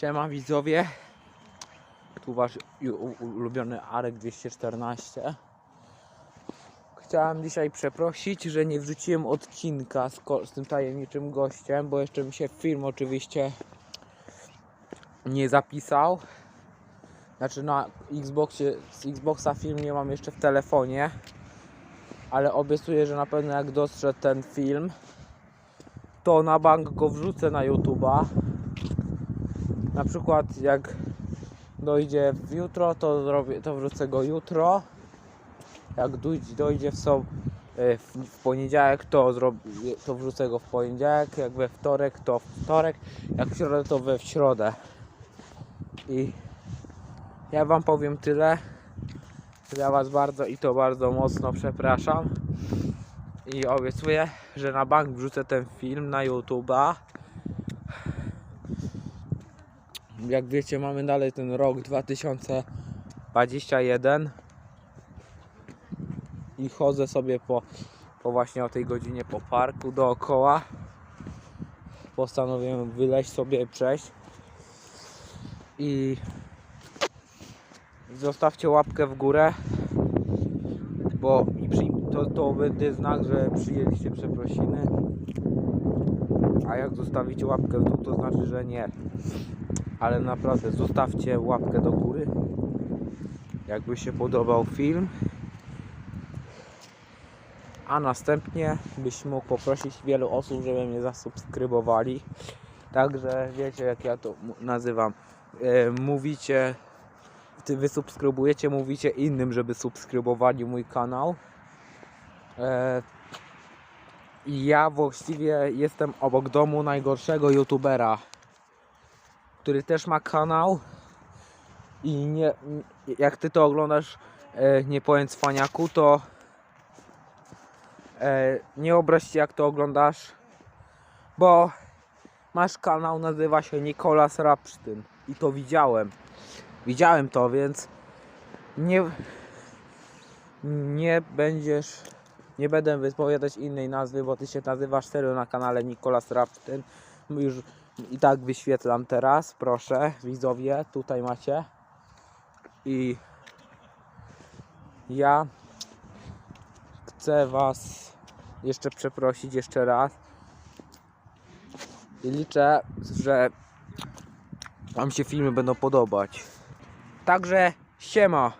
Siema widzowie. Tu wasz ulubiony Arek 214. Chciałem dzisiaj przeprosić, że nie wrzuciłem odcinka z, z tym tajemniczym gościem, bo jeszcze mi się film oczywiście nie zapisał. Znaczy na Xboxie, z Xboxa film nie mam jeszcze w telefonie, ale obiecuję, że na pewno jak dostrze ten film, to na bank go wrzucę na YouTube'a. Na przykład jak dojdzie w jutro, to, zrobię, to wrzucę go jutro. Jak dojdzie, dojdzie w, sob- e, w, w poniedziałek, to, zrobię, to wrzucę go w poniedziałek. Jak we wtorek, to w wtorek. Jak w środę, to we w środę. I ja Wam powiem tyle. Ja Was bardzo i to bardzo mocno przepraszam. I obiecuję, że na bank wrzucę ten film na YouTube'a. Jak wiecie, mamy dalej ten rok 2021 i chodzę sobie po, po właśnie o tej godzinie po parku dookoła. Postanowiłem wyleźć sobie przejść i zostawcie łapkę w górę, bo to, to będzie znak, że przyjęliście przeprosiny. A jak zostawicie łapkę w dół, to znaczy, że nie. Ale naprawdę zostawcie łapkę do góry. Jakby się podobał film. A następnie byś mógł poprosić wielu osób, żeby mnie zasubskrybowali. Także wiecie jak ja to nazywam. E, mówicie, ty wy subskrybujecie, mówicie innym, żeby subskrybowali mój kanał. E, ja właściwie jestem obok domu najgorszego youtubera, który też ma kanał. I nie, jak ty to oglądasz, e, nie powiem cwaniaku, to e, nie obraź się jak to oglądasz, bo masz kanał, nazywa się Nikolas Rapsztyn i to widziałem. Widziałem to, więc nie, nie będziesz nie będę wypowiadać innej nazwy, bo ty się nazywasz serio na kanale Nikolas Rapsztyn. Już i tak wyświetlam teraz, proszę, widzowie, tutaj macie. I ja chcę was jeszcze przeprosić jeszcze raz. I liczę, że wam się filmy będą podobać. Także siema.